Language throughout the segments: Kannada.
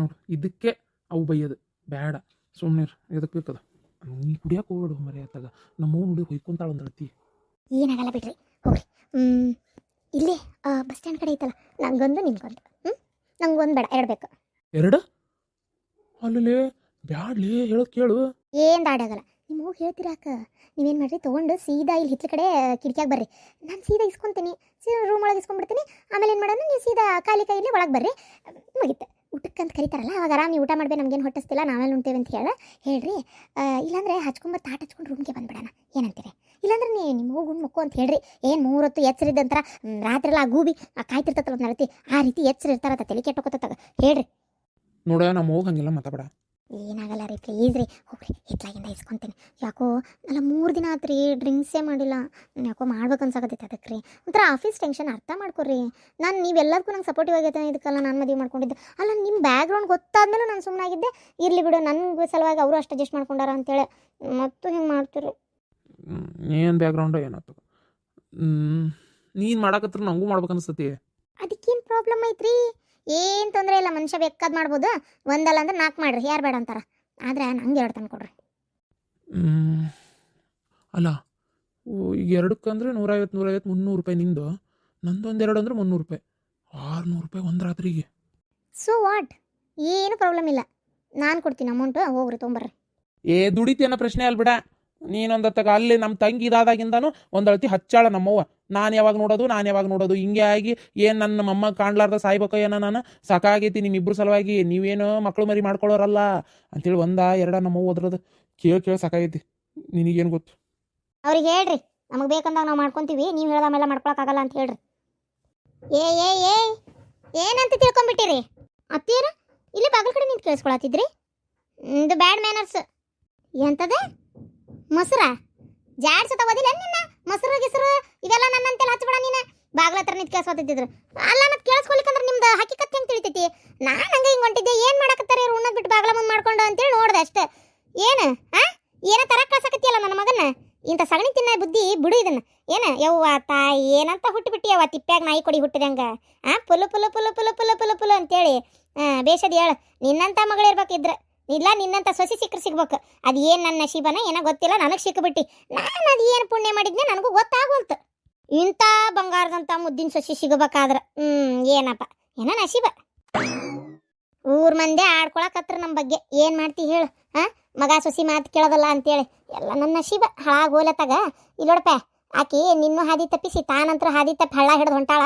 ನೋಡು ಇದಕ್ಕೆ ಅವು ಬೈಯೋದು. ಬೇಡ. ಸುಮ್ಮನೆ ಇದಕ್ಕೆ ಬೇಕದ. ನೀ ಕುಡಿಯಕ್ಕೆ ಹೋಗ್ಬಿಡು ಮರಿ ಆತಾಗ. ನಮ್ಮ ನೋಡಿ ಹೊಯ್ಕೊಂತಾಳ ಒಂದು ಏನಾಗಲ್ಲ ಬಿಡ್ರಿ ಹೋಗ್ರಿ. ಇಲ್ಲಿ ಬಸ್ ಸ್ಟ್ಯಾಂಡ್ ಕಡೆ ಐತಲ್ಲ ನಂಗೊಂದು ನಿಮ್ಗೊಂದು. ಹ್ಞೂ ನಂಗೊಂದು ಬೇಡ ಎರಡು ಬೇಕು. ಎರಡು? ಅಲ್ಲಿ ಬ್ಯಾಡ್ಲಿ ಹೇಳೋದು ಕೇಳು. ಏನು ದಾಡಾಗಲ್ಲ ನಿಮ್ಮ ಹೋಗಿ ಹೇಳ್ತೀರಾಕ ನೀವೇನು ಮಾಡ್ರಿ ತೊಗೊಂಡು ಸೀದಾ ಇಲ್ಲಿ ಹಿತ್ಲ ಕಡೆ ಕಿಟಕಿಯಾಗ ಬರ್ರಿ. ನಾನು ಸೀದಾ ಇಸ್ಕೊಂತೀನಿ. ಸೀದಾ ರೂಮ್ ಒಳಗೆ ಇಸ್ಕೊಂಡ್ಬಿಡ್ತೀನಿ. ಆಮೇಲೆ ಏನು ಮಾಡೋಣ ನೀವು ಸೀದಾ ಕಾಲಿ ಕೈಯಲ್ಲಿ ಒಳಗೆ ಬರ್ರಿ. ಮುಗೀತು. ಊಟಕ್ಕೆ ಅಂತ ಕರೀತಾರಲ್ಲ, ಅವಾಗ ಆರಾಮ್ ನೀವು ಊಟ ಮಾಡಬೇಕು, ನಮ್ಗೇನು ಹೊಟ್ಟಿಸ್ತಿಲ್ಲ ನಾವೇ ಉಣ್ತೇವೆ ಅಂತ ಹೇಳ ಹೇಳ್ರಿ ಇಲ್ಲಾಂದರೆ ಹಚ್ಕೊಂಬರ್ ತಾಟ್ ಹಚ್ಕೊಂಡು ರೂಮ್ಗೆ ಬಂದ್ಬಿಡೋಣ, ಏನಂತೀರಿ? ಇಲ್ಲಾಂದ್ರೆ ನೀ ನಿಮ್ಮ ಹೋಗಿ ಮುಕ್ಕು ಅಂತ ಹೇಳ್ರಿ. ಏನು ಮೂರೊತ್ತು ಎಚ್ಚರಿದ್ದಂತರ ರಾತ್ರಿ ಎಲ್ಲ ಆ ಗೂಬಿ ಒಂದು ನಡತಿ ಆ ರೀತಿ ಎಚ್ಚರಿರ್ತಾರ ತಲೆ ಕೆಟ್ಟೋಕೋತ ಹೇಳ್ರಿ. ನೋಡ ನಮ್ಮ ಹೋಗಂಗಿಲ್ಲ ಹಂಗೆಲ್ಲ ಮಾತಾಡ ಏನಾಗಲ್ಲ ರೀ ಪ್ಲೀಸ್ ರೀ. ಹೋಗ್ರಿ ಹಿತ್ಲಾಗಿಂದ ಇಸ್ಕೊತೀನಿ. ಯಾಕೋ ಅಲ್ಲ ಮೂರು ದಿನ ಆತ್ರಿ ಡ್ರಿಂಕ್ಸೇ ಮಾಡಿಲ್ಲ. ನೀನು ಯಾಕೋ ಮಾಡ್ಬೇಕು ಅನ್ಸಾಕತ್ತೈತೆ ಅದಕ್ಕೆ ರೀ. ಒಂಥರ ಆಫೀಸ್ ಟೆನ್ಷನ್ ಅರ್ಥ ಮಾಡ್ಕೊರಿ. ನಾನು ನೀವೆಲ್ಲದಕ್ಕೂ ನಂಗೆ ಸಪೋರ್ಟಿವ್ ಆಗೈತೆ ಇದಕ್ಕೆಲ್ಲ ನಾನು ಮದುವೆ ಮಾಡ್ಕೊಂಡಿದ್ದೆ. ಅಲ್ಲ ನಿಮ್ಮ ಬ್ಯಾಕ್ಗ್ರೌಂಡ್ ಗೊತ್ತಾದ್ಮೇಲೂ ನಾನು ಸುಮ್ಮನಾಗಿದ್ದೆ ಇರಲಿ ಬಿಡು ನನ್ನ ಸಲುವಾಗಿ ಅವರು ಅಷ್ಟು ಅಡ್ಜಸ್ಟ್ ಮಾಡ್ಕೊಂಡಾರ ಅಂತೇಳಿ. ಮತ್ತು ಹಿಂಗೆ ಮಾಡ್ತೀರಿ? ಏನು ಬ್ಯಾಕ್ಗ್ರೌಂಡ ಏನಾಯ್ತು ನೀನು ಮಾಡಕತ್ರ ನಂಗೂ ಮಾಡ್ಬೇಕು ಅನ್ಸ್ತತಿ ಅದಕ್ಕೇನು ಪ್ರಾಬ್ಲಮ್ ಐತ್ರಿ? ಏನು ತೊಂದರೆ ಇಲ್ಲ ಮನುಷ್ಯ ಬೇಕಾದ್ ಮಾಡ್ಬೋದು. ಒಂದಲ್ಲ ಅಂದ್ರೆ ನಾಲ್ಕು ಮಾಡ್ರಿ ಯಾರು ಬೇಡ ಅಂತಾರ. ಆದ್ರೆ ನಂಗೆ ಎರಡು ತಂದು ಕೊಡ್ರಿ. ಅಲ್ಲ ಓ, ಈಗ ಎರಡಕ್ಕಂದ್ರೆ ನೂರೈವತ್ತು ನೂರೈವತ್ತು ಮುನ್ನೂರು ರೂಪಾಯಿ ನಿಂದು. ನಂದೊಂದು ಎರಡು ಅಂದ್ರೆ ಮುನ್ನೂರು ರೂಪಾಯಿ. ಆರುನೂರು ರೂಪಾಯಿ ಒಂದು ರಾತ್ರಿಗೆ. ಸೊ ವಾಟ್ ಏನು ಪ್ರಾಬ್ಲಮ್ ಇಲ್ಲ. ನಾನು ಕೊಡ್ತೀನಿ ಅಮೌಂಟು ಹೋಗ್ರಿ ತೊಗೊಂಬರ್ರಿ. ಏ ದುಡಿತೇನೋ ಪ್ರಶ್ನೆ ಅಲ್ಲ ಬಿಡ ನೀನೊಂದು ತಗ ಅಲ್ಲಿ ನಮ್ಮ ತಂಗಿ ಇದಾದಾಗಿಂದನು ಒಂದಳತಿ ಹಚ್ಚಾಳ ನಮ್ಮವ್ವ. ನಾನು ಯಾವಾಗ ನೋಡೋದು, ನಾನು ಯಾವಾಗ ನೋಡೋದು? ಹಿಂಗೆ ಆಗಿ ಏನು ನನ್ನ ಮಮ್ಮ ಕಾಣ್ಲಾರ್ದ ಸಾಯ್ಬೇಕೋ ಏನೋ ನಾನು? ಸಾಕಾಗೈತಿ ನಿಮ್ಮಿಬ್ರು ಸಲುವಾಗಿ, ನೀವೇನು ಮಕ್ಕಳು ಮರಿ ಮಾಡ್ಕೊಳ್ಳೋರಲ್ಲ? ಅಂತೇಳಿ ಒಂದ ಎರಡ ನಮ್ಮವ್ವ ಅದ್ರದ್ದು ಕೇಳಿ ಕೇಳಿ ಸಾಕಾಗೈತಿ. ನಿನಗೇನು ಗೊತ್ತು? ಅವ್ರಿಗೆ ಹೇಳ್ರಿ. ನಮಗೆ ಬೇಕಂದಾಗ ನಾವು ಮಾಡ್ಕೊಂತೀವಿ, ನೀವು ಹೇಳ್ದ ಮೇಲೆ ಮಾಡ್ಕೊಳಕ್ಕಾಗಲ್ಲ ಅಂತ ಹೇಳ್ರಿ. ಏ ಏ ಏ, ಏನಂತ ತಿಳ್ಕೊಂಬಿಟ್ಟಿರಿ? ಅತ್ತೀರ ಇಲ್ಲಿ ಬಾಗಿಲ ಕಡೆ ನಿಂತು ಕೇಳಿಸ್ಕೊಳತ್ತಿದ್ರಿ? ಇದು ಬ್ಯಾಡ್ ಮ್ಯಾನರ್ಸ್. ಎಂತದ? ಮೊಸರ? ಜಾಡ್ಸ ಓದಿಲ್ಲ? ನಿನ್ನ ಮೊಸರು, ಗಿಸರು, ಇವೆಲ್ಲ ನನ್ನಂತೆಲ್ಲ ಹಚ್ಬೇಡ ನೀನು? ಬಾಗ್ಲ ಹತ್ರ ನಿಂತು ಕೇಳಿಸ್ಕೊತಿದ್ರು ಅಲ್ಲ ಮತ್ತೆ ಕೇಳಿಸ್ಕೊಲಿಕ್ಕಂದ್ರೆ ನಿಮ್ದು ಹಕ್ಕಿಕತ್ ಹೆಂಗೆ ತಿಳಿತೈತಿ? ನಾನು ಹಂಗೆ ಹಿಂಗೆ ಹೊಂಟಿದ್ದೆ. ಏನು ಮಾಡಕತ್ತಾರೆ? ಇವ್ರು ಉಣ್ಣದ್ ಬಿಟ್ಟು ಬಾಗ್ಲ ಮುಂದೆ ಮಾಡ್ಕೊಂಡು ಅಂತೇಳಿ ನೋಡ್ದೆ ಏನು? ಆ? ಏನ ತರ ಕಳ್ಸಕತ್ತಿಯಲ್ಲ ನನ್ನ ಮಗನ ಇಂಥ ಸಗಣಿ ತಿನ್ನ ಬುದ್ಧಿ, ಬಿಡು ಇದನ್ನ. ಏನು? ಯವ್ವ ತಾಯಿ, ಏನಂತ ಹುಟ್ಟಿಬಿಟ್ಟಿ ಯವ್ವ ತಿಪ್ಪ್ಯಾಗ ನಾಯಿ ಕೊಡಿ ಹುಟ್ಟಿದಂಗ ಆ? ಪುಲು ಪುಲು ಪುಲು ಪುಲು ಪುಲು ಪುಲು ಪುಲು ಅಂತೇಳಿ. ಆ, ಬೇಷದ್ ಹೇಳ. ನಿನ್ನಂತ ಮಗಳಿರ್ಬೇಕಿದ್ರ ಇಲ್ಲ, ನಿನ್ನಂತ ಸೊಸಿ ಸಿಕ್ಕರು ಸಿಗ್ಬೇಕು. ಅದು ಏನು ನನ್ನ ನಶೀಬನ ಏನೋ ಗೊತ್ತಿಲ್ಲ, ನನಗೆ ಸಿಕ್ಬಿಟ್ಟಿ. ನಾನು ಅದು ಏನು ಪುಣ್ಯ ಮಾಡಿದ್ನೆ ನನಗೂ ಗೊತ್ತಾಗೋಲ್ತು. ಇಂಥ ಬಂಗಾರದಂಥ ಮುದ್ದಿನ ಸೊಸಿ ಸಿಗಬೇಕಾದ್ರೆ ಹ್ಞೂ ಏನಪ್ಪ? ಏನೋ ನಶೀಬ. ಊರ್ ಮಂದಿ ಆಡ್ಕೊಳಕತ್ರ ನಮ್ಮ ಬಗ್ಗೆ. ಏನು ಮಾಡ್ತಿ ಹೇಳು ಹಾ ಮಗ ಸೊಸಿ ಮಾತು ಕೇಳೋದಲ್ಲ ಅಂತೇಳಿ. ಎಲ್ಲ ನನ್ನ ನಶೀಬ, ಹಾಳಾಗಿ ಹೋಲತ್ತಾಗ ಇಲ್ಲೋಡಪ್ಪ ಆಕಿ ನಿನ್ನ ಹಾದಿ ತಪ್ಪಿಸಿ, ತಾನಂತರ ಹಾದಿ ತಪ್ಪಿ ಹಳ್ಳ ಹಿಡಿದು ಹೊಂಟಾಳ,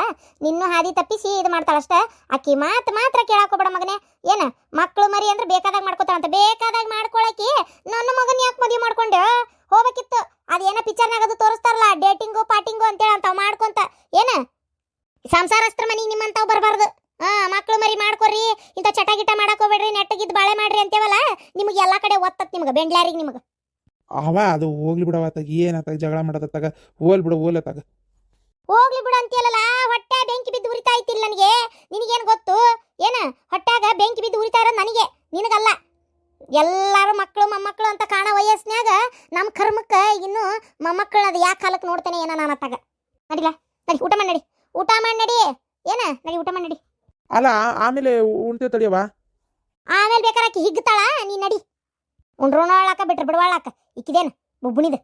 ನಿನ್ನ ಹಾದಿ ತಪ್ಪಿಸಿ ಇದು ಮಾಡ್ತಾಳಷ್ಟ ಆಕಿ ಮಾತು ಮಾತ್ರ ಕೇಳಾಕೋಬೇಡ ಮಗನೇ. ಏನ ಮಕ್ಕಳು ಮರಿ ಅಂದ್ರೆ ಬೇಕಾದಾಗ ಮಾಡ್ಕೋತಾಳಂತ ಬೇಕಾದಾಗ ಮಾಡ್ಕೊಳಕಿ ನನ್ನ ಮಗನ ಯಾಕೆ ಮದುವೆ ಮಾಡ್ಕೊಂಡೆ? ಹೋಗ್ಬೇಕಿತ್ತು. ಪಿಕ್ಚರ್ ಪಿಕ್ಚರ್ನಾಗ ಅದು ತೋರಿಸ್ತಾರಲ್ಲ ಡೇಟಿಂಗು ಪಾಟಿಂಗು ಅಂತೇಳಿ ಅಂತಾವ್, ಮಾಡ್ಕೊಂತ. ಏನ? ಸಂಸಾರಸ್ತ್ರ ಮನೆಗೆ ನಿಮ್ಮಂತಾವ್ ಬರಬಾರ್ದು. ಹಾ ಮಕ್ಕಳು ಮರಿ ಮಾಡ್ಕೊರಿ, ಇಂಥ ಚಟ ಗಿಟ ಮಾಡಕ್ ಹೋಗ್ಬೇಡ್ರಿ ನೆಟ್ಟಗಿದ್ದು ಬಾಳೆ ಮಾಡ್ರಿ ಅಂತೇವಲ್ಲ, ನಿಮಗೆ ಎಲ್ಲಾ ಕಡೆ ಒತ್ತತ್ ನಿಮ್ಗೆ, ಬೆಂಡ್ಲಾರಿಗೆ ನಿಮ್ಗೆ. ಅವ ಅದು ಹೋಗ್ಲಿ ಬಿಡವ ಆತಾಗ ಏನಾತಾಗ ಜಗಳ ಮಾಡೋದತ್ತಾಗ ಹೋಲ್ ಬಿಡು ಹೋಲತ್ತಾಗ ಹೋಗ್ಲಿ ಬಿಡು ಅಂತೀಯಲ್ಲ ಹೊಟ್ಟೆ ಬೆಂಕಿ ಬಿದ್ದು ಉರಿತಾ ಇತ್ತಿಲ್ಲ ನನಗೆ. ನಿನಗೇನು ಗೊತ್ತು? ಏನ? ಹೊಟ್ಟೆಗ ಬೆಂಕಿ ಬಿದ್ದು ಉರಿತಾ ಇರೋದು ನನಗೆ ನಿನಗಲ್ಲ. ಎಲ್ಲಾರು ಮಕ್ಕಳು ಮೊಮ್ಮಕ್ಕಳು ಅಂತ ಕಾಣೋ ವಯಸ್ಸಿನಾಗ ನಮ್ಮ ಕರ್ಮಕ್ಕೆ ಇನ್ನು ಮೊಮ್ಮಕ್ಕಳು ಅದು ಯಾಕೆ ಕಾಲಕ್ಕೆ ನೋಡ್ತೇನೆ ಏನೋ ನಾನು ಅತ್ತಾಗ ನಡಿಲ ನಡಿ ಊಟ ಮಾಡಿ ನಡಿ. ಊಟ ಮಾಡಿ ನಡಿ. ಏನ? ನಡಿ ಊಟ ಮಾಡಿ ನಡಿ. ಅಲ್ಲ ಆಮೇಲೆ ಉಣ್ತೇವೆ ತಡಿಯವ ಆಮೇಲೆ ಬೇಕಾರೆ ಆಕಿ ಹಿಗ್ತಾಳ ನೀ ನಡಿ. ಉಂಡ್ರೋಣಾಳಕ ಬಿಟ್ರೆ ಬಿಡವಾಳಕ ಇಕ್ಕಿದೇನು ಬುಬ್ಬುಣಿದ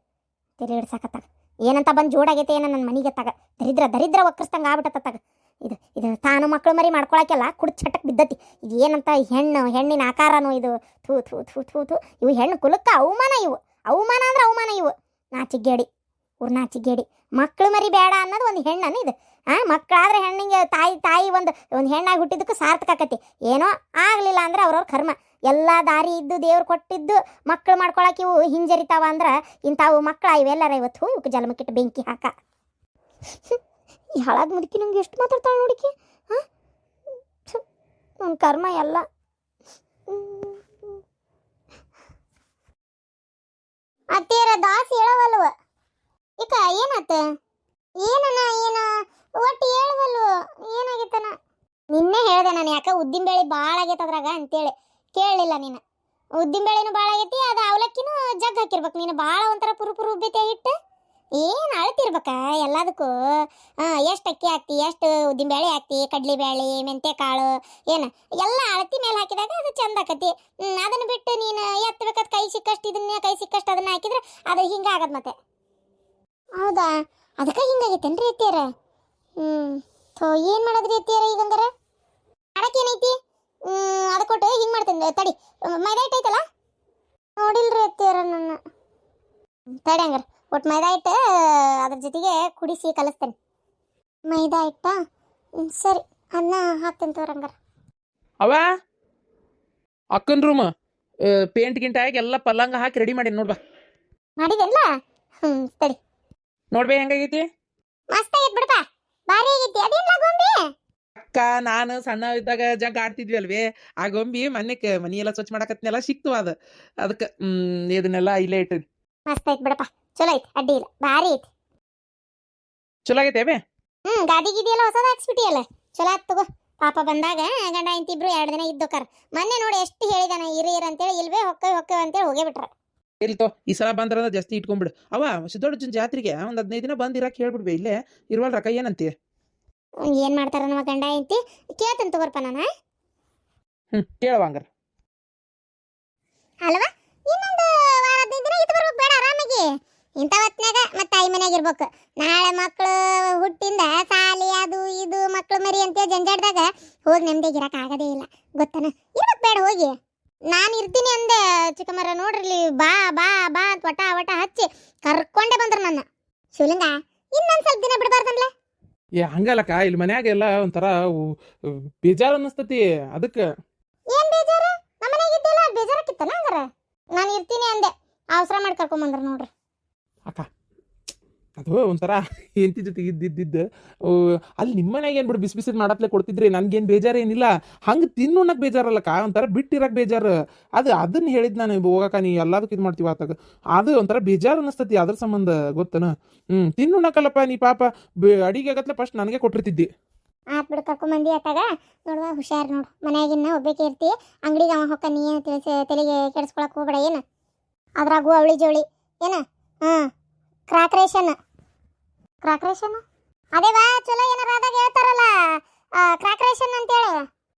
ತೆರೆ ಹಿಡ್ಸಾಕತ್ತಾಗ. ಏನಂತ ಬಂದು ಜೋಡಾಗೈತೆ ಏನೋ ನನ್ನ ಮನೆಗೆ ತಗ ದರಿದ್ರ ದರಿದ್ರ ವಕ್ರಸ್ತಂಗ ಆಗ್ಬಿಟ್ಟತ್ತಾಗ ಇದು ಇದು ತಾನು ಮಕ್ಕಳು ಮರಿ ಮಾಡ್ಕೊಳಕ್ಕೆಲ್ಲ ಕುಡ್ ಚಟಕ್ ಬಿದ್ದತಿ. ಇದು ಏನಂತ ಹೆಣ್ಣು, ಹೆಣ್ಣಿನ ಆಕಾರನೋ ಇದು. ಥೂ ಥೂ ಥೂ ಥೂ ಥೂ. ಇವು ಹೆಣ್ಣು ಕುಲಕ್ಕ ಅವಮಾನ ಇವು. ಅವಮಾನ ಅಂದ್ರೆ ಅವಮಾನ ಇವು. ನಾಚಿಗೇಡಿ ಊರ್ ನಾಚಿಗೇಡಿ ಮಕ್ಕಳು ಮರಿ ಬೇಡ ಅನ್ನೋದು ಒಂದು ಹೆಣ್ಣನ್ನು ಇದು. ಆ ಮಕ್ಕಳಾದ್ರೆ ಹೆಣ್ಣಿಗೆ ತಾಯಿ ತಾಯಿ ಒಂದು ಒಂದು ಹೆಣ್ಣಾಗಿ ಹುಟ್ಟಿದ್ದಕ್ಕೂ ಸಾರ್ಥಕ ಆಕತಿ. ಏನೋ ಆಗಲಿಲ್ಲ ಅಂದ್ರೆ ಅವ್ರವ್ರ ಕರ್ಮ. ಎಲ್ಲ ದಾರಿ ಇದ್ದು ದೇವ್ರು ಕೊಟ್ಟಿದ್ದು ಮಕ್ಕಳು ಮಾಡ್ಕೊಳಕ್ಕೆ ಇವು ಹಿಂಜರಿತಾವ ಅಂದ್ರೆ ಇಂಥವು ಮಕ್ಕಳ ಇವೆಲ್ಲರ ಇವತ್ತು ಇವಕ್ಕೆ ಜಲಮಕ್ಕಿಟ್ಟು ಬೆಂಕಿ ಹಾಕ. ಹಾಳಾದ ಮುದುಕಿ ನಂಗೆ ಎಷ್ಟು ಮಾತಾಡ್ತಾಳೆ ನೋಡಿಕೆ? ಹಾಂ? ನನ್ನ ಕರ್ಮ ಎಲ್ಲ. ಅತ್ತೇರ ದಾಸಿ ಹೇಳವಲ್ವ? ಈಕ ಏನತ್ತ ಏನನ ಏನ ಒಟ್ಟು ಹೇಳವಲ್ವ? ಏನಾಗೈತನ ನಿನ್ನೆ ಹೇಳ್ದೆ ನಾನು, ಯಾಕೆ ಉದ್ದಿನ ಬೇಳೆ ಭಾಳ ಆಗೈತೆ ಅದ್ರಾಗ ಅಂತೇಳಿ. ಕೇಳಲಿಲ್ಲ ನೀನು. ಉದ್ದಿನಬೇಳೆನು ಭಾಳ ಆಗೈತಿ, ಅದು ಅವಲಕ್ಕಿನೂ ಜಗ್ ಹಾಕಿರ್ಬೇಕು. ನೀನು ಭಾಳ ಒಂಥರ ಪುರು ಪುರು ಉಬ್ಬಿತೆ ಹಿಟ್ಟು? ಏನು ಅಳ್ತಿರ್ಬೇಕ ಎಲ್ಲದಕ್ಕೂ? ಎಷ್ಟು ಅಕ್ಕಿ ಹಾಕ್ತಿ, ಎಷ್ಟು ಉದ್ದಿನಬೇಳೆ ಹಾಕ್ತಿ ಮೆಂತೆ ಕಾಳು ಏನು? ಎಲ್ಲ ಅಳತಿ ಮೇಲೆ ಹಾಕಿದಾಗ ಅದು ಚಂದ ಆಕತಿ. ಅದನ್ನು ಬಿಟ್ಟು ನೀನು ಎತ್ತಬೇಕಾದ ಕೈ ಸಿಕ್ಕಷ್ಟು, ಇದನ್ನ ಕೈ ಸಿಕ್ಕಷ್ಟು ಅದನ್ನ ಹಾಕಿದ್ರೆ ಅದು ಹಿಂಗೆ ಆಗದ ಮತ್ತೆ. ಹೌದಾ? ಅದಕ್ಕೆ ಹಿಂಗಾಗೈತೇನ್ರಿ ಅತ್ತಿಯರ? ಹ್ಮ್, ಥೋ, ಏನು ಮಾಡೋದ್ರಿ ಅತ್ತಿಯರ ಈಗ ಹಂಗಾರ ಮಾಡಕ್ ಏನೈತಿ ಹ್ಮ್ ಅದ ಕೊಟ್ಟು ಹಿಂಗ್ ಮಾಡ್ತೇನೆ ತಡಿ. ಮೈದಾ ಹಿಟ್ಟು ಐತಲ್ಲ? ನೋಡಿಲ್ರಿ ಅತ್ತಿಯರ ನನ್ನ. ತಡಿ ಹಂಗಾರ. ಒಟ್ಟು ಮೈದಾ ಹಿಟ್ಟು ಅದ್ರ ಜೊತೆಗೆ ಕುಡಿಸಿ ಕಲಿಸ್ತೇನೆ. ಮೈದಾ ಹಿಟ್ಟ? ಸರಿ. ಅನ್ನ ಹಾಕ್ತೇನೆ ತೋರ ಹಂಗಾರ. ಅವ ಅಕ್ಕನ ರೂಮ್ ಪೇಂಟ್ ಗಿಂಟ್ ಆಗಿ ಎಲ್ಲ ಪಲ್ಲಂಗ ಹಾಕಿ ರೆಡಿ ಮಾಡಿ ನೋಡ್ಬಾ ಮಾಡಿದೆಲ್ಲ ಹ್ಮ್ ತಡಿ. ನೋಡ್ಬೇ ಹೆಂಗಾಗೈತಿ? ಮಸ್ತ್ ಆಗೈತ್ ಬಿಡಪ್ಪ. ಭಾರಿ ಆಗೈತಿ. ಅದೇನ್ ಗೊಂಬಿ ಅಕ್ಕ ನಾನು ಸಣ್ಣ ಇದ್ದಾಗ ಜಗ್ ಆಡ್ತಿದ್ವಿ ಅಲ್ವೇ? ಆ ಗೊಂಬಿ ಮನೆಕ್ ಮನಿ ಎಲ್ಲ ಸ್ವಚ್ಛ ಮಾಡಕತ್ನೆಲ್ಲ ಸಿಕ್ತು ಅದ. ಅದಕ್ಕೆ ಹ್ಮ್ ಇದನ್ನೆಲ್ಲ ಇಲ್ಲೇ ಇಟ್ಟು ಮಸ್ತ್ ಐತ್ ಬಿಡಪ್ಪ. ಚಲೋ ಐತ್ ಅಡ್ಡಿ ಇಲ್ಲ. ಭಾರಿ ಐತ್ ಚಲೋ ಆಗೈತೆ ಬೇ ಹ್ಮ್ ಗಾಡಿ ಗಿದಿ ಎಲ್ಲ ಹೊಸದ ಹಾಕ್ಸ್ಬಿಟ್ಟಿಯಲ್ಲ ಚಲೋ ಆತ್ ತಗೋ. ಪಾಪ ಬಂದಾಗ ಗಂಡ ಇಂತಿಬ್ರು ಎರಡು ದಿನ ಇದ್ದೋಕಾರ ಮೊನ್ನೆ ನೋಡಿ ಎಷ್ಟು ಹೇಳಿದಾನ ಇರಿ ಇರ ಅಂತೇಳಿ ಇಲ್ವೇ ಹೊಕ್ಕವಿ ಹೊಕ್ಕವಿ ಅಂತೇಳಿ ಹೋಗೇ ಬಿಟ್ರ ಇಲ್ತೋ ಈ ಸಲ ಬಂದ್ರ ಜಾಸ್ತಿ ಇಟ್ಕೊಂಡ್ಬಿಡು ಅವ ದೊಡ್ಡ ಜಾತ್ರೆಗೆ ಒಂದ್ ಹದಿನೈದು ದಿನ ಬಂದಿರಾಕ್ ಹೇಳ್ಬಿಡ್ಬೇ ಇಲ್ಲೇ. ಇರುವಲ್ರ ರೊಕ್ಕ ಹ್ಮ್, ಏನ್ ಮಾಡ್ತಾರ ನಮ್ಮ ಗಂಡ ಐತಿ ಕೇಳ್ತೇನೆ ತಗೋರ್ಪ ನಾನು ಹಂಗಾರ. ಅಲ್ವಾ? ಇನ್ನೊಂದು ವಾರ ಹದಿನೈದು ದಿನ ಇದ್ದು ಬರ್ಬೇಕು ಬೇಡ ಆರಾಮಾಗಿ. ಇಂಥ ಹೊತ್ನ್ಯಾಗ ಮತ್ತೆ ತಾಯಿ ಮನ್ಯಾಗ ಇರ್ಬೇಕು. ನಾಳೆ ಮಕ್ಕಳು ಹುಟ್ಟಿಂದ ಸಾಲಿ ಅದು ಇದು ಮಕ್ಕಳು ಮರಿ ಅಂತ ಜಂಜಾಡ್ದಾಗ ಹೋಗಿ ನೆಮ್ಮದಿಗೆ ಇರಕ್ಕೆ ಆಗದೇ ಇಲ್ಲ. ಗೊತ್ತನ? ಇರ್ಬೇಕು ಬೇಡ ಹೋಗಿ. ನಾನು ಇರ್ತೀನಿ ಅಂದೆ ಚಿಕ್ಕಮ್ಮರ ನೋಡ್ರಿ ಬಾ ಬಾ ಬಾ ಅಂತ ವಟ ವಟ ಹಚ್ಚಿ ಕರ್ಕೊಂಡೇ ಬಂದ್ರು ನನ್ನ. ಶಿವಲಿಂಗ ಇನ್ನೊಂದು ಸ್ವಲ್ಪ ದಿನ ಬಿಡಬಾರ್ದನ್ಲ? ಏ ಹಂಗಲ್ಲಕ್ಕ ಇಲ್ಲಿ ಮನ್ಯಾಗ ಎಲ್ಲ ಒಂಥರ ಬೇಜಾರು ಅನ್ನಿಸ್ತತಿ ಅದಕ್ಕೆ. ಏನ್ ಬೇಜಾರು? ನಮ್ಮನೆಗೆ ಇದ್ದಿಲ್ಲ ಬೇಜಾರಕ್ಕಿತ್ತನ ಹಂಗಾರ? ನಾನು ಇರ್ತೀನಿ ಅಂದೆ. ಅವಸರ ಮಾಡಿ ಕರ್ಕೊಂಬಂದ್ರ ನೋಡ್ರಿ. ಅಕ್ಕ ಅದು ಒಂಥರ ಹೆಂಡತಿ ಜೊತೆಗೆ ಇದ್ದಿದ್ದಿದ್ದು ಅಲ್ಲಿ ನಿಮ್ಮ ಮನೆಗೆ ಏನು ಬಿಡು ಬಿಸಿ ಬಿಸಿ ಮಾಡತ್ಲೆ ಕೊಡ್ತಿದ್ರಿ, ನನ್ಗೇನು ಬೇಜಾರು ಏನಿಲ್ಲ. ಹಂಗೆ ಬೇಜಾರಲ್ಲ ಬೇಜಾರಲ್ಲಕ್ಕ ಒಂಥರ ಬಿಟ್ಟಿರಕ್ಕೆ ಬೇಜಾರು. ಅದು ಅದನ್ನು ಹೇಳಿದ್ ನಾನು ಹೋಗಕ್ಕ, ನೀ ಎಲ್ಲದಕ್ಕೆ ಇದು ಮಾಡ್ತೀವಿ ಆತಾಗ. ಅದು ಒಂಥರ ಬೇಜಾರು ಅನ್ನಿಸ್ತತಿ ಅದ್ರ ಸಂಬಂಧ ಗೊತ್ತನ? ಹ್ಞೂ ತಿನ್ನೋಣಕ್ಕಲ್ಲಪ್ಪ ನೀ ಪಾಪ. ಅಡಿಗೆ ಆಗತ್ಲೆ ಫಸ್ಟ್ ನನಗೆ ಕೊಟ್ಟಿರ್ತಿದ್ದಿ. ಆ ಕರ್ಕೊಂಬಂದಿ ಅತ್ತಾಗ ನೋಡುವ, ಹುಷಾರ್ ನೋಡು. ಮನೆಯಾಗಿನ್ನ ಒಬ್ಬೇಕೆ ಇರ್ತಿ. ಅಂಗಡಿಗೆ ಅವ ಹೊಕ್ಕ ನೀ ಏನು ತಿಳಿಸಿ, ತಲೆಗೆ ಕೆಡಿಸ್ಕೊಳಕ್ ಹೋಗ್ಬೇಡ, ಏನು? ಅದ್ರಾಗೂ ಅವಳಿ ಜೋಳಿ ಏನ? ಹಾಂ ಕ್ರಾಕ್ರೇಷನ್ ಕ್ರಾಕ್ರೇಷನ್ ಅದೇ ವಾ ಚಲೋ ಏನಾರ ಆದಾಗ ಹೇಳ್ತಾರಲ್ಲ. ಕ್ರಾಕ್ರೇಷನ್ ಅಂತೇಳಿ.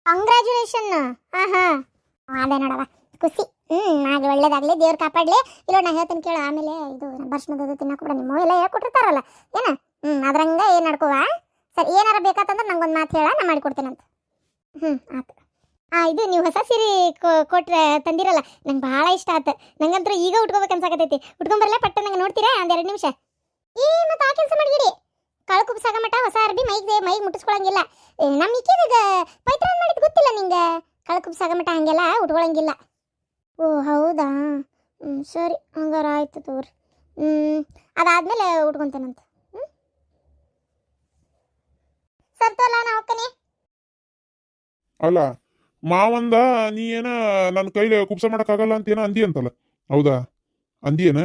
ಕಂಗ್ರ್ಯಾಚುಲೇಷನ್ ಹಾ ಹಾಂ ಅದೇ ನೋಡವ ಖುಷಿ. ಹ್ಮ್ ಆಗ ಒಳ್ಳೇದಾಗ್ಲಿ, ದೇವ್ರ ಕಾಪಾಡ್ಲಿ. ಇಲ್ಲ ನಾ ಹೇಳ್ತೀನಿ ಕೇಳು, ಆಮೇಲೆ ಇದು ಬರ್ಷಣದ ತಿನ್ನಕ್ಕೆ ಕೂಡ ನಿಮ್ಮ ಎಲ್ಲ ಹೇಳ್ಕೊಟ್ಟಿರ್ತಾರಲ್ಲ. ಏನ? ಹ್ಮ್, ಅದ್ರಂಗೆ ಏನು ನಡ್ಕೋವ? ಸರಿ, ಏನಾರ ಬೇಕಾತಂದ್ರೆ ನಂಗೊಂದು ಮಾತು ಹೇಳ, ನಾ ಮಾಡಿಕೊಡ್ತೇನಂತ. ಹ್ಞೂ ಆಯ್ತು ಆ, ಇದು ನೀವು ಹೊಸ ಸೀರೆ ಕೊಟ್ರೆ, ತಂದಿರಲ್ಲ. ನಂಗೆ ಭಾಳ ಇಷ್ಟ ಆಯ್ತು ನಂಗಂತೂ ಈಗ ಉಟ್ಕೋಬೇಕು ಅನ್ಸಾಕತೈತಿ ಉಟ್ಕೊಂಬರಲ್ಲ ಪಟ್ಟ ನಂಗೆ ನೋಡ್ತೀರಾ? ಒಂದ್ ಎರಡು ನಿಮಿಷ. ಈ ಮತ್ತೆ ಆ ಕೆಲಸ ಮಾಡಿಗಿಡಿ ಕಾಳು ಕುಬ್ಸಾಗ ಮಟ ಹೊಸ ಅರ್ಬಿ ಮೈಗೆ ಮೈಗೆ ಮುಟ್ಟಿಸ್ಕೊಳಂಗಿಲ್ಲ ನಮ್ಮ ಇಕ್ಕಿದಾಗ ಪೈತ್ರ ಮಾಡಿದ್ ಗೊತ್ತಿಲ್ಲ ನಿಂಗೆ? ಕಾಳು ಕುಬ್ಸಾಗ ಮಟ ಹಂಗೆಲ್ಲ ಉಟ್ಕೊಳಂಗಿಲ್ಲ. ಓ, ಹೌದಾ? ಹ್ಞೂ ಸರಿ, ಹಂಗಾರ ಆಯ್ತು ತಗೋರಿ. ಹ್ಞೂ ಅದಾದ್ಮೇಲೆ ಉಟ್ಕೊಂತೇನಂತ. ಹ್ಞೂ ಸರ್ತಲ್ಲ ಅಲ್ಲ, ಮಾವಂದ ನೀ ಏನ ನನ್ನ ಕೈಲಿ ಕುಬ್ಸ ಮಾಡಕ್ಕಾಗಲ್ಲ ಅಂತ ಏನೋ ಅಂದಿ ಅಂತಲ್ಲ? ಹೌದಾ? ಅಂದಿಯೇನ?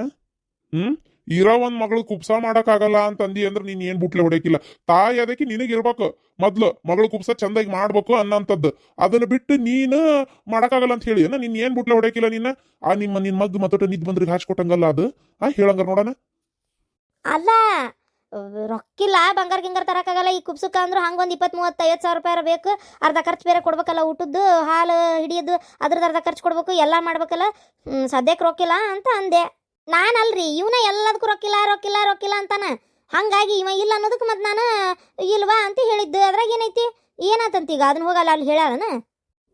ಹ್ಮ್? ಇರೋ ಒಂದ್ ಮಗಳು ಕುಪ್ಸ ಮಾಡಕ್ಕಾಗಲ್ಲ ಅಂತ ಅಂದಿ ಅಂದ್ರೆ ನೀನ್ ಏನ್ ಬುಟ್ಲೆ ಹೊಡೆಕಿಲ್ಲ? ತಾಯಿ ಅದಕ್ಕೆ ನಿನಗಿರ್ಬೇಕು ಮೊದ್ಲು ಮಗಳು ಕುಪ್ಸ ಚಂದಾಗಿ ಮಾಡ್ಬೇಕು ಅನ್ನಂತದ್ದು. ಅದನ್ನ ಬಿಟ್ಟು ನೀನು ಮಾಡಕ್ಕಾಗಲ್ಲ ಅಂತ ಹೇಳಿ. ನೀನ್ ಏನ್ ಬುಟ್ಲೆ ಹೊಡೆಕಿಲ್ಲ ನಿನ್ನ ಆ ನಿಮ್ಮ, ನಿನ್ ಮಗ್ ಮತ್ತೊಟ್ಟು ನಿದ್ ಬಂದ್ರಿಗೆ ಹಾಚ್ಕೊಟ್ಟಂಗಲ್ಲ ಅದು? ಆ ಹೇಳಂಗ ನೋಡೋಣ. ಅಲ್ಲ ರೊಕ್ಕಿಲ್ಲ ಬಂಗಾರ ಗಿಂಗಾರ ತರಕಾಗಲ್ಲ. ಈ ಕುಪ್ಸಕ್ಕ ಅಂದ್ರೆ ಹಂಗ ಹಂಗೊಂದು ಇಪ್ಪತ್ತು ಮೂವತ್ತು ಐವತ್ತು ಸಾವಿರ ರೂಪಾಯಿ ಬೇಕು ಅರ್ಧ ಖರ್ಚು ಬೇರೆ ಕೊಡ್ಬೇಕಲ್ಲ ಊಟದ್ದು, ಹಾಲು ಹಿಡಿಯೋದು ಅದ್ರದ್ದು ಅರ್ಧ ಖರ್ಚು ಕೊಡ್ಬೇಕು, ಎಲ್ಲ ಮಾಡ್ಬೇಕಲ್ಲ. ಸದ್ಯಕ್ಕೆ ರೊಕ್ಕಿಲ್ಲ ಅಂತ ಅಂದೆ. ನಾನಲ್ರಿ ಇವನ ಎಲ್ಲದಕ್ಕೂ ರೊಕ್ಕಿಲ್ಲ ರೊಕ್ಕಿಲ್ಲ ರೊಕ್ಕಿಲ್ಲ ಅಂತಾನ. ಹಂಗಾಗಿ ಇವ ಇಲ್ಲ ಅನ್ನೋದಕ್ಕೆ ಮತ್ತೆ ನಾನು ಇಲ್ವಾ ಅಂತ ಹೇಳಿದ್ದು. ಅದ್ರಾಗ ಏನೈತಿ? ಏನಾತಂತ ಈಗ ಅದನ್ನ ಹೋಗಲ್ಲ ಅಲ್ಲಿ ಹೇಳಾರನ?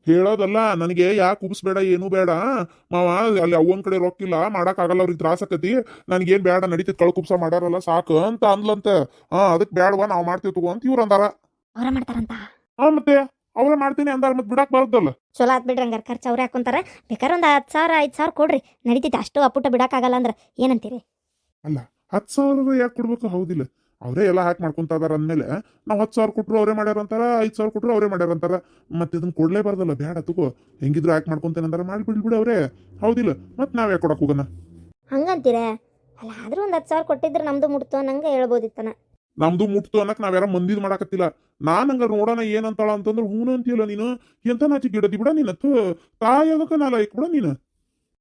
ಹೇಳೋದಲ್ಲ ನನಗೆ ಯಾಕೆ ಕುಬ್ಸ್ಬೇಡ ಏನೂ ಬೇಡ. ಮಾವ ಅಲ್ಲಿ ಅವ್ವನ ಕಡೆ ರೊಕ್ಕಿಲ್ಲ ಮಾಡಕ್ಕಾಗಲ್ಲ ಅವ್ರಿಗೆ ತ್ರಾಸ ಆಕತಿ. ನನಗೇನ್ ಬೇಡ ನಡೀತೈತಿ ಕಳು ಕುಬ್ಸ ಮಾಡಾರಲ್ಲ ಸಾಕು ಅಂತ ಅಂದ್ಲಂತ. ಹಾ ಅದಕ್ಕೆ ಬೇಡವಾ ನಾವು ಮಾಡ್ತೀವಿ ತಗೋ ಅಂತ ಇವ್ರು ಅಂದಾರ. ಅವ್ರ ಮಾಡ್ತಾರಂತ? ಹಾ ಮತ್ತೆ? ಅವ್ರೇ ಮಾಡ್ತೀನಿ ಅಂದಾರ ಮತ್ತೆ ಬಿಡಕ್ ಬರುತ್ತಲ್ಲ ಚಲೋ ಆತ್ ಬಿಡ್ರಿ ಹಂಗಾರೆ ಖರ್ಚು ಅವ್ರು ಹಾಕೊಂತಾರ. ಬೇಕಾರ ಒಂದು ಹತ್ತು ಸಾವಿರ ಐದು ಸಾವಿರ ಕೊಡ್ರಿ. ನಡೀತೈತೆ ಅಷ್ಟು ಅಪ್ಪುಟ ಬಿಡಕ್ಕಾಗಲ್ಲ ಅಂದ್ರೆ ಏನಂತೀರಿ? ಹತ್ತು ಸಾವಿರ ಯಾಕೆ ಕೊಡ್ಬೇಕು? ಹೌದಿಲ್ಲ. ಅವರೇ ಎಲ್ಲ ಹಾಕಿ ಮಾಡ್ಕೊಂತ ಅದಾರ ಅಂದ್ಮೇಲೆ ನಾವು ಹತ್ತು ಸಾವಿರ ಕೊಟ್ರು ಅವರೇ ಮಾಡ್ಯಾರ ಅಂತಾರ ಐದು ಸಾವಿರ ಕೊಟ್ಟರು ಅವರೇ ಮಾಡ್ಯಾರ ಅಂತಾರ. ಮತ್ತೆ ಇದನ್ನ ಕೊಡ್ಲೇಬಾರ್ದಲ್ಲ ಬೇಡ ತಗೋ. ಹೆಂಗಿದ್ರು ಹಾಕಿ ಮಾಡ್ಕೊಂತೇನೆ ಅಂತಾರ ಬಿಡು ಅವರೇ. ಹೌದಿಲ್ಲ. ಮತ್ತೆ ನಾವು ಯಾಕೆ ಕೊಡಕ್ ಹೋಗೋಣ? ಹಂಗಂತೀರ? ಅಲ್ಲ ಆದ್ರೂ ಒಂದು ಹತ್ತು ಸಾವಿರ ಕೊಟ್ಟಿದ್ರೆ ನಮ್ದು ಮುಟ್ತು ನಂಗೆ ಹೇಳ್ಬೋದಿತ್ತನ. ನಮ್ದು ಮುಟ್ತು ಅನ್ನಕ್ ನಾವ್ಯಾರ ಮಂದಿದ್ ಮಾಡಾಕತ್ತಿಲ್ಲ. ನಾನ್ ಹಂಗ ನೋಡೋಣ ಏನಂತಾಳ ಅಂತಂದ್ರೆ ಹೂನ ಅಂತೀಯಲ್ಲ ನೀನು. ಎಂತ ನಾಚಿ ಗಿಡದಿ ಬಿಡ ನೀನು. ತಾಯಿ ಅದಕ್ಕ ನಾ ಲೈಕ್ ಬಿಡ ನೀನು.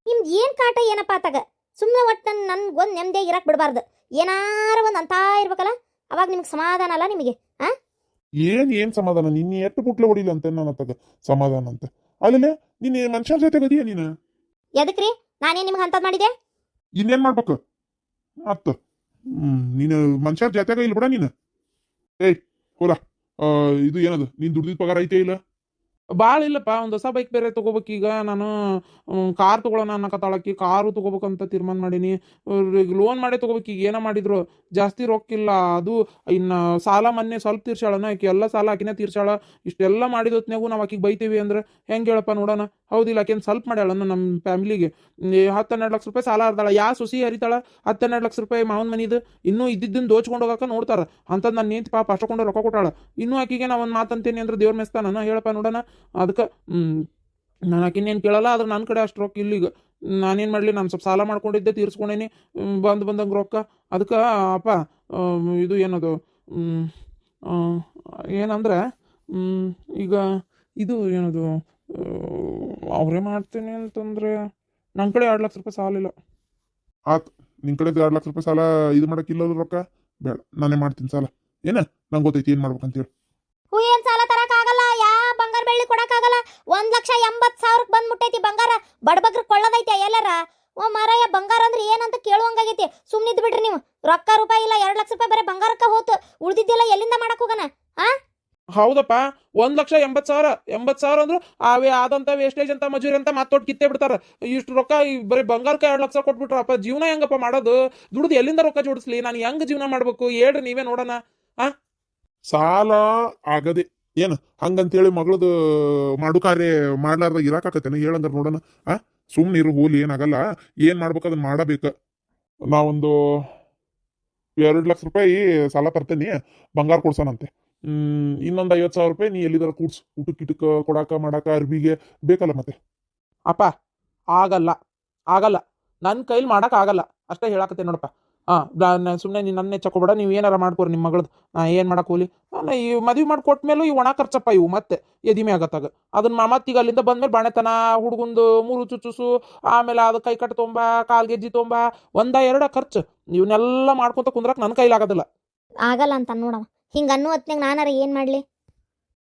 ನಿಮ್ದು ಏನು ಕಾಟ ಏನಪ್ಪ ಆತಾಗ? ಸುಮ್ಮನೆ ಒಟ್ಟು ನನ್ನ ನನ್ಗೆ ಒಂದು ನೆಮ್ಮದಿಯಾಗಿ ಇರಕ್ಕೆ ಬಿಡಬಾರ್ದು. ಏನಾರ ಒಂದು ಅಂತ ಇರ್ಬೇಕಲ್ಲ? ಅವಾಗ ನಿಮ್ಗೆ ಸಮಾಧಾನ ಅಲ್ಲ ನಿಮಗೆ ಏನ್ ಏನ್ ಸಮಾಧಾನ? ನಿನ್ನ ಎಷ್ಟು ಪುಟ್ಲೆ ಹೊಡಿಲ್ಲ ಅಂತ ನನ್ನ ತಗ ಸಮಾಧಾನ ಅಂತ. ಅಲ್ಲೇ ನಿನ್ನ ಮನುಷ್ಯರ ಜೊತೆ ಗದಿಯ ನೀನು? ಎದಕ್ರಿ? ನಾನೇನ್ ನಿಮ್ಗೆ ಅಂತದ್ ಮಾಡಿದೆ ಇನ್ನೇನ್ ಮಾಡ್ಬೇಕು? ಮತ್ತ ನೀನು ಮನುಷ್ಯರ ಜಾತ್ಯಾಗ ಇಲ್ಲ ಬಿಡ ನೀನು. ಏಯ್ ಹೋಲ ಇದು ಏನದು? ನೀನ್ ದುಡ್ದಿದ್ ಪಗಾರ ಐತೆ ಇಲ್ಲ? ಭಾಳ ಇಲ್ಲಪ್ಪ, ಒಂದು ಹೊಸ ಬೈಕ್ ಬೇರೆ ಈಗ. ನಾನು ಕಾರ್ ತೊಗೊಳೋಣ ಅನ್ನಕತ್ತಾಳಕ್ಕಿ ಕಾರು ತೊಗೋಬೇಕಂತ ತೀರ್ಮಾನ ಮಾಡೀನಿ. ಲೋನ್ ಮಾಡೇ ತಗೋಬೇಕು ಈಗ. ಏನೋ ಮಾಡಿದ್ರು? ಜಾಸ್ತಿ ರೊಕ್ಕಿಲ್ಲ ಅದು, ಇನ್ನು ಸಾಲ ಮೊನ್ನೆ ಸ್ವಲ್ಪ ತೀರ್ಸಾಳನ ಆಕೆ. ಎಲ್ಲ ಸಾಲ ಆಕಿನೇ ತೀರ್ಸಾಳ ಇಷ್ಟೆಲ್ಲ ಮಾಡಿದ ಹೊತ್ನಾಗೂ ನಾವು ಆಕಿಗೆ ಬೈತೀವಿ ಅಂದ್ರೆ ಹೆಂಗೆ ಹೇಳಪ್ಪ ನೋಡೋಣ. ಹೌದಿಲ್ಲ, ಆಕೆನ್ ಸ್ವಲ್ಪ ಮಾಡ್ಯಾಳನ ನಮ್ಮ ಫ್ಯಾಮಿಲಿಗೆ. ಹತ್ತು ಹನ್ನೆರಡು ಲಕ್ಷ ರೂಪಾಯಿ ಸಾಲ ಹರ್ದಾಳ ಯಾ ಸುಸಿ ಹರಿತಾಳ ಹತ್ತು ಹನ್ನೆರಡು ಲಕ್ಷ ರೂಪಾಯಿ ಮಾವನ ಮನಿದು, ಇನ್ನೂ ಇದ್ದಿದ್ದನ್ನು ದೋಚ್ಕೊಂಡು ಹೋಗಕ್ಕೆ ನೋಡ್ತಾರ. ಅಂಥದ್ದು ನಾನು ನಿಂತು ಪಾಪ ಅಷ್ಟಕೊಂಡು ರೊಕ್ಕ ಕೊಟ್ಟಾಳ. ಇನ್ನೂ ಆಕಿಗೆ ನಾ ಒಂದು ಮಾತಂತೀನಿ ಅಂದ್ರೆ ದೇವ್ರ ಮೆಸ್ತಾನ ಹೇಳಪ್ಪ ನೋಡೋಣ. ಅದಕ್ಕೆ ನಾನು ಆಕಿನ್ನೇನು ಕೇಳಲ್ಲ, ಆದ್ರೆ ನನ್ನ ಕಡೆ ಅಷ್ಟು ರೊಕ್ಕ ಇಲ್ಲಿಗ. ನಾನೇನು ಮಾಡಲಿ, ನಾನು ಸ್ವಲ್ಪ ಸಾಲ ಮಾಡ್ಕೊಂಡಿದ್ದೆ, ತೀರ್ಸ್ಕೊಂಡೇನಿ ಬಂದು ಬಂದಂಗೆ ರೊಕ್ಕ. ಅದಕ್ಕೆ ಅಪ್ಪ ಇದು ಏನದು ಏನಂದ್ರೆ ಈಗ ಇದು ಏನದು ಅವರೇ ಮಾಡ್ತೀನಿ ಅಂತಂದ್ರೆ ನನ್ನ ಕಡೆ ಎರಡು ಲಕ್ಷ ರೂಪಾಯಿ ಸಾಲ ಸಾಲಿಲ್ಲ ನಿನ್ ಕಡೆ ಎರಡು ಲಕ್ಷ ರೂಪಾಯಿ ಸಾಲ ಇದು ಮಾಡಕ್ಕಿಲ್ಲ ರೊಕ್ಕ? ಬೇಡ ನಾನೇ ಮಾಡ್ತೀನಿ ಸಾಲ. ಏನ? ನಂಗೆ ಗೊತ್ತೈತಿ ಏನ್ ಮಾಡ್ಬೇಕಂತೇಳಿ ಹೂ ಏನು ಸಾಲ ತರಕ್ ಆಗಲ್ಲ? ಯಾ ಬಂಗಾರ ಬೆಳ್ಳಿ ಕೊಡಕ್ ಆಗಲ್ಲ? ಒಂದ್ ಲಕ್ಷ ಎಂಬತ್ ಸಾವಿರಕ್ ಬಂದ್ ಮುಟ್ಟೈತಿ ಬಂಗಾರ. ಬಡಬಗ್ರ ಕೊಳ್ಳದೈತಿ ಎಲ್ಲರ. ಓ ಮಾರಾಯ ಬಂಗಾರ ಅಂದ್ರೆ ಏನಂತ ಕೇಳುವಂಗಾಗೈತಿ. ಸುಮ್ನಿದ್ ಬಿಡ್ರಿ ನೀವು. ರೊಕ್ಕ ರೂಪಾಯಿ ಇಲ್ಲ ಎರಡ್ ಲಕ್ಷ ರೂಪಾಯಿ ಬರೀ ಬಂಗಾರಕ್ಕೆ ಹೋತು. ಉಳ್ದಿದ್ದೆಲ್ಲ ಎಲ್ಲಿಂದ ಮಾಡಕ್ ಹೋಗಣ ಹೌದಪ್ಪ, ಒಂದು ಲಕ್ಷ ಎಂಬತ್ತು ಸಾವಿರ ಎಂಬತ್ತು ಸಾವಿರ ಅಂದ್ರೆ ಅವೇ ಆದಂತ ವೇಸ್ಟೇಜ್ ಅಂತ, ಮಜೂರಿ ಅಂತ ಮಾತೋಟ್ ಕಿತ್ತೆ ಬಿಡ್ತಾರ. ಇಷ್ಟು ರೊಕ್ಕ ಬರೀ ಬಂಗಾರಕ್ಕೆ ಎರಡು ಲಕ್ಷ ಕೊಟ್ಬಿಟ್ರಪ್ಪ, ಜೀವನ ಹೆಂಗಪ್ಪ ಮಾಡೋದು? ದುಡ್ದು ಎಲ್ಲಿಂದ ರೊಕ್ಕ ಜೋಡಿಸ್ಲಿ? ನಾನು ಹೆಂಗ್ ಜೀವನ ಮಾಡ್ಬೇಕು? ಹೇಳ್ರಿ ನೀವೇ ನೋಡೋಣ. ಸಾಲ ಆಗದೆ, ಏನು ಹಂಗಂತೇಳಿ ಮಗಳದು ಮಾಡು ಕಾರ್ಯ ಮಾಡ್ಲಾರ್ದಾಗ ಇರಾಕತ್ತೇನ ಹೇಳಂಗಾರ ನೋಡೋಣ. ಆ? ಸುಮ್ನೆ ಇರು, ಹೋಲಿ, ಏನಾಗಲ್ಲ. ಏನ್ ಮಾಡ್ಬೇಕು ಅದನ್ನ ಮಾಡಬೇಕು. ನಾವೊಂದು ಎರಡು ಲಕ್ಷ ರೂಪಾಯಿ ಸಾಲ ತರ್ತೇನೆ, ಬಂಗಾರ ಕೊಡ್ಸೋಣಂತೆ. ಹ್ಮ್ ಇನ್ನೊಂದು ಐವತ್ತು ಸಾವಿರ ರೂಪಾಯಿ ನೀ ಎಲ್ಲಿದಾರ ಕೂಡ್ಸು. ಊಟಕ್ಕೆ ಗಿಟಕ್ಕೆ ಕೊಡಾಕ ಮಾಡಾಕ ಅರ್ಬಿಗೆ ಬೇಕಲ್ಲ ಮತ್ತೆ. ಅಪ್ಪ ಆಗಲ್ಲ. ಆಗಲ್ಲ. ನನ್ನ ಕೈಲಿ ಆಗಲ್ಲ. ಅಷ್ಟೇ ಹೇಳಾಕತ್ತೆ ನೋಡಪ್ಪ. ಹಾಂ ಸುಮ್ಮನೆ ನೀನು ನನ್ನ ಚಕೋಬೇಡ ನೀವು ಏನಾರ ಮಾಡ್ಕೋರಿ ನಿಮ್ಮ ಮಗಳದ್ದು ನಾ ಏನು ಮಾಡಕ್ಕೆ ಅಲ್ಲ ನಾನು ಈ ಮದುವೆ ಮಾಡಿ ಕೊಟ್ಟಮೇಲೂ ಈ ಒಣ ಖರ್ಚಪ್ಪ ಇವು ಮತ್ತೆ. ಎದಿಮೆ ಆಗತ್ತಾಗ. ಅದನ್ನ ಮತ್ತೀಗ ಅಲ್ಲಿಂದ ಬಂದ್ಮೇಲೆ ಬಾಣೆತನ ಹುಡುಗಂದು ಮೂರು ಚುಚ್ಚುಸು ಆಮೇಲೆ ಅದು ಕೈ ಕಟ್ಟು ತೊಂಬ ಕಾಲ್ ಗೆಜ್ಜಿ ತೊಂಬ ಒಂದ ಎರಡ ಖರ್ಚು. ಇವನ್ನೆಲ್ಲ ಮಾಡ್ಕೊತ ಕುಂದ್ರಕ್ಕೆ ನನ್ನ ಕೈಲಾಗೋದಿಲ್ಲ ಆಗಲ್ಲ ಅಂತ ನೋಡವ. ಹಿಂಗ ಅನ್ನೋ ಹೊತ್ನಾಗ ನಾನಾರ ಏನ್ ಮಾಡ್ಲಿ?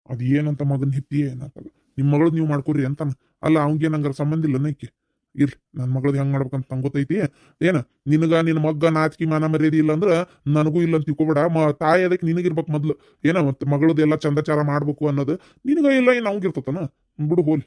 ಅದ್ ಏನಂತ ಮಗನ್ ಹಿತ್ತಿ ಏನಾಗಲ್ಲ ನಿಮ್ಮ ಮಗಳು ನೀವು ಮಾಡ್ಕೊರಿ ಅಂತ ಅಲ್ಲ ಅವಂಗೆ ನಂಗಾರ ಸಂಬಂಧ ಇಲ್ಲ ನೈಕೆ ಇರ್ಲಿ ನನ್ನ ಮಗಳದ್ ಹೆಂಗ್ ಮಾಡ್ಬೇಕಂತ ನಂಗೆ ಗೊತ್ತೈತಿ ಏನ, ನಿನಗ ನಿನ್ನ ಮಗ್ಗ ನಾಚಿಕೆ ಮಾನ ಮರ್ಯಾದೆ ಇಲ್ಲ ಅಂದ್ರ ನನಗೂ ಇಲ್ಲ ಅಂತ ತಿಳ್ಕೊಬೇಡ. ಮ, ತಾಯಿ ಅದಕ್ಕೆ ನಿನಗಿರ್ಬೇಕು ಮೊದ್ಲು. ಏನ, ಮತ್ತೆ ಮಗಳದ್ದು ಚಂದಚಾರ ಮಾಡ್ಬೇಕು ಅನ್ನೋದು ನಿನಗ ಇಲ್ಲ ಏನು ಅವಂಗಿರ್ತತನ ಬಿಡು, ಹೋಲಿ.